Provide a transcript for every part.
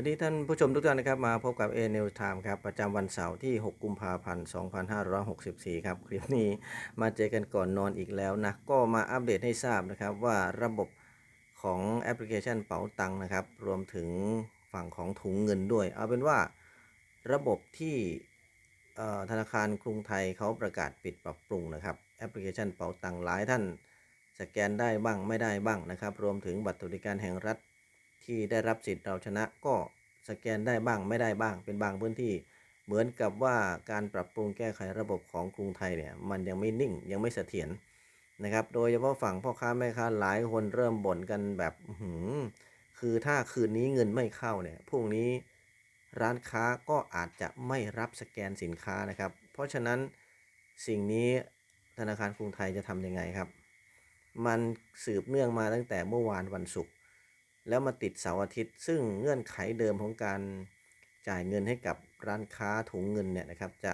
วัสดีท่านผู้ชมทุกท่านนะครับ มาพบกับ A News Time ครับ ประจำวันเสาร์ที่ 6 กุมภาพันธ์ 2564 ครับ คลิปนี้มาเจอกันก่อนนอนอีกแล้วนะ ก็มาอัปเดตให้ทราบนะครับว่าระบบของแอปพลิเคชันเป๋าตังค์นะครับ รวมถึงฝั่งของถุงเงินด้วย เอาเป็นว่าระบบที่ธนาคารกรุงไทยเขาประกาศปิดปรับปรุงนะครับ แอปพลิเคชันเป๋าตังค์หลายท่านสแกนได้บ้างไม่ได้บ้างนะครับ รวมถึงบัตรสวัสดิการแห่งรัฐ ที่ได้รับสิทธิ์เราชนะก็สแกนได้บ้างไม่ได้บ้าง เป็นบางพื้นที่ เหมือนกับว่าการปรับปรุงแก้ไขระบบของกรุงไทยเนี่ยมันยังไม่นิ่งยังไม่เสถียรนะครับ โดยเฉพาะฝั่งพ่อค้าแม่ค้าหลายคนเริ่มบ่นกันแบบหือคือถ้าคืนนี้เงินไม่เข้าเนี่ยพรุ่งนี้ร้านค้าก็อาจจะไม่รับสแกนสินค้านะครับ เพราะฉะนั้นสิ่งนี้ธนาคารกรุงไทยจะทำยังไงครับ มันสืบเนื่องมาตั้งแต่เมื่อวานวันศุกร์ แล้วมาติดเสาร์อาทิตย์ ซึ่งเงื่อนไขเดิมของการจ่ายเงินให้กับร้านค้าถุงเงินเนี่ยนะครับ จะ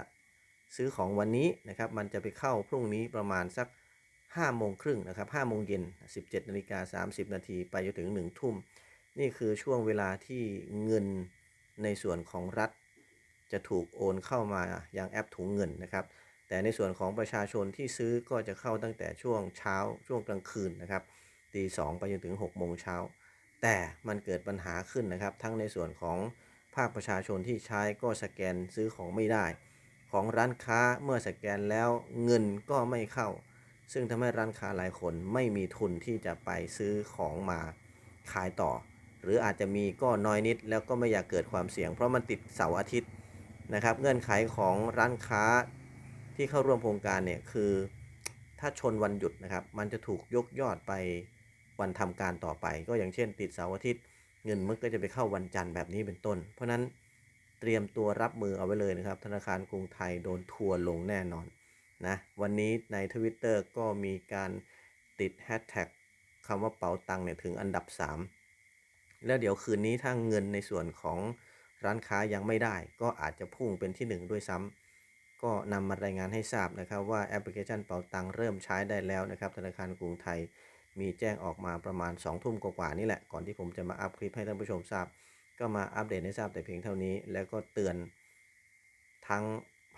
ซื้อของวันนี้นะครับ มันจะไปเข้าพรุ่งนี้ประมาณสัก5โมงครึ่งนะครับ5โมงเย็น 17นาฬิกา30 นาทีไปจนถึง 1 ทุ่ม นี่คือช่วงเวลาที่เงินในส่วนของรัฐ จะถูกโอนเข้ามาอยังแอปถุงเงินนะครับ แต่ในส่วนของประชาชนที่ซื้อก็จะเข้าตั้งแต่ช่วงเช้าช่วงกลางคืนนะครับตีสองไปจนถึง6โมงเช้า แต่มันเกิดปัญหาขึ้นนะครับ ทั้งในส่วนของภาคประชาชนที่ใช้ก็สแกนซื้อของไม่ได้ ของร้านค้าเมื่อสแกนแล้วเงินก็ไม่เข้า ซึ่งทำให้ร้านค้าหลายคนไม่มีทุนที่จะไปซื้อของมาขายต่อ หรืออาจจะมีก็น้อยนิด แล้วก็ไม่อยากเกิดความเสี่ยง เพราะมันติดเสาร์อาทิตย์นะครับ เงื่อนไขของร้านค้าที่เข้าร่วมโครงการเนี่ยคือ ถ้าชนวันหยุดนะครับ มันจะถูกยกยอดไป วันทำการต่อไป ก็อย่างเช่น ติดเสาร์อาทิตย์เงินมันก็จะไปเข้าวันจันทร์แบบนี้เป็นต้น เพราะฉะนั้นเตรียมตัวรับมือเอาไว้เลยนะครับ ธนาคารกรุงไทยโดนทัวร์ลงแน่นอนนะวันนี้ในทวิตเตอร์ก็มีการติดแฮชแท็กคำว่าเป๋าตังค์เนี่ยถึงอันดับ 3 แล้วเดี๋ยวคืนนี้ถ้าเงินในส่วนของร้านค้ายังไม่ได้ ก็อาจจะพุ่งเป็นที่ 1 ด้วยซ้ำก็นำมารายงานให้ทราบนะครับว่าแอปพลิเคชันเป๋าตังค์เริ่มใช้ได้แล้วนะครับธนาคารกรุงไทย มีแจ้งออกมาประมาณ2ทุ่มกว่าๆนี่แหละ ก่อนที่ผมจะมาอัพคลิปให้ท่านผู้ชมทราบ ก็มาอัปเดตให้ทราบแต่เพียงเท่านี้ แล้วก็เตือนทั้ง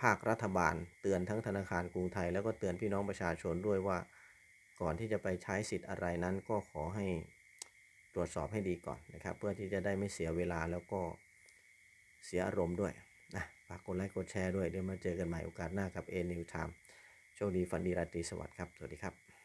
ภาครัฐบาล เตือนทั้งธนาคารกรุงไทย แล้วก็เตือนพี่น้องประชาชนด้วยว่า ก่อนที่จะไปใช้สิทธิ์อะไรนั้นก็ขอให้ตรวจสอบให้ดีก่อนนะครับ เพื่อที่จะได้ไม่เสียเวลาแล้วก็เสียอารมณ์ด้วยนะฝากกดไลค์กดแชร์ด้วยเดี๋ยวมาเจอกันใหม่โอกาสหน้ากับ A New Time โชคดีฝันดีราตรีสวัสดิ์ครับ สวัสดีครับ